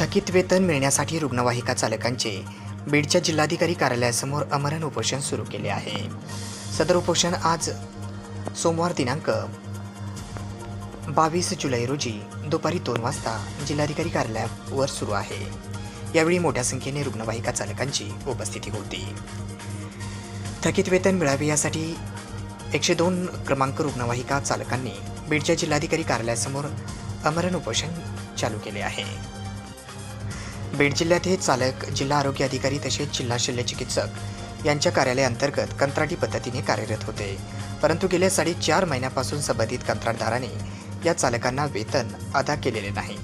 थकीत वेतन मिळण्यासाठी रुग्णवाहिका चालकांचे. बीडच्या जिल्हाधिकारी कार्यालयासमोर अमरण उपोषण सुरू केले आहे. सदर उपोषण आज सोमवार दिनांक बावीस जुलै रोजी दुपारी दोन वाजता जिल्हाधिकारी कार्यालयावर सुरू आहे. यावेळी मोठ्या संख्येने रुग्णवाहिका चालकांची उपस्थिती होती. थकीत वेतन मिळावे यासाठी एकशे दोन क्रमांक रुग्णवाहिका चालकांनी बीडच्या जिल्हाधिकारी कार्यालयासमोर अमरण उपोषण चालू केले आहे. बीड जिल्ह्यात हे चालक जिल्हा आरोग्य अधिकारी तसेच जिल्हा शल्यचिकित्सक यांच्या कार्यालयाअंतर्गत कंत्राटी पद्धतीने कार्यरत होते. परंतु गेल्या साडेचार महिन्यापासून संबंधित कंत्राटदाराने या चालकांना वेतन अदा केलेले नाही.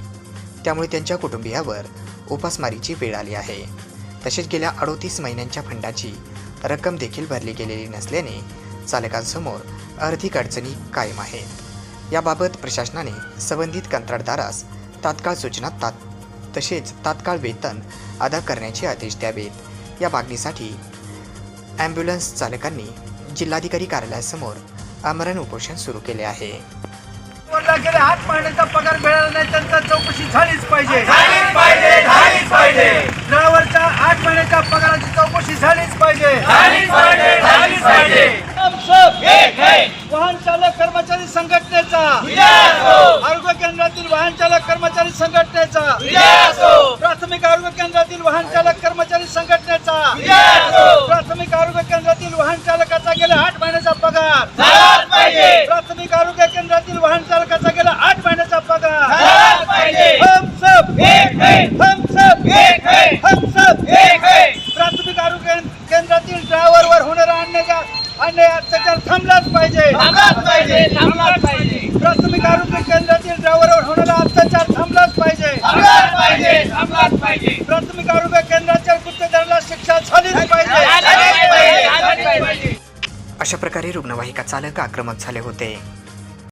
त्यामुळे त्यांच्या कुटुंबियावर उपासमारीची वेळ आली आहे. तसेच गेल्या अडोतीस महिन्यांच्या फंडाची रक्कम देखील भरली गेलेली नसल्याने चालकांसमोर आर्थिक अडचणी कायम आहेत. याबाबत प्रशासनाने संबंधित कंत्राटदारास तात्काळ सूचना तात तसेच तात्काळ वेतन अदा करण्याचे आदेश द्यावेत. या मागणीसाठी ॲम्ब्युलन्स चालकांनी जिल्हाधिकारी कार्यालयासमोर आमरण उपोषण सुरू केले आहे. गेले आठ महिन्याचा पगार मिळाला नाही त्यांचा चौकशी झालीच पाहिजे. झालीच पाहिजे झालीच पाहिजे ड्रायव्हरच्या आठ महिन्याच्या पगाराची चौकशी झालीच पाहिजे झालीच पाहिजे झालीच पाहिजे हम सब एक है वाहन चालक कर्मचारी संघटनेचा आरोग्य केंद्रातील वाहन चालक कर्मचारी संघटनेचा. प्राथमिक आरोग्य केंद्रातील वाहन चालक कर्मचारी संघटनेचा. प्राथमिक आरोग्य केंद्रातील वाहन चालकाचा गेल्या आठ महिन्याचा पगार. प्राथमिक आरोग्य केंद्रातील वाहन चालकाचा गेल्या आठ महिन्याचा पगार. झालाच पाहिजे. हम सब एक है. हम सब एक है. हम सब एक है. प्राथमिक आरोग्य केंद्रातील ड्रायव्हरवर होणारा अन्याय अन्याय अत्याचार थांबलाच पाहिजे. थांबलाच पाहिजे. थांबलाच पाहिजे. आरोग्य केंद्रातील ड्रायव्हरवर होणारा अत्याचार थांबलाच पाहिजे. थांबलाच पाहिजे थांबलाच पाहिजे. प्राथमिक आरोग्य केंद्राच्या गुत्तेदाराला शिक्षा झालीच पाहिजे. अशा प्रकारे रुग्णवाहिका चालक आक्रमक झाले होते.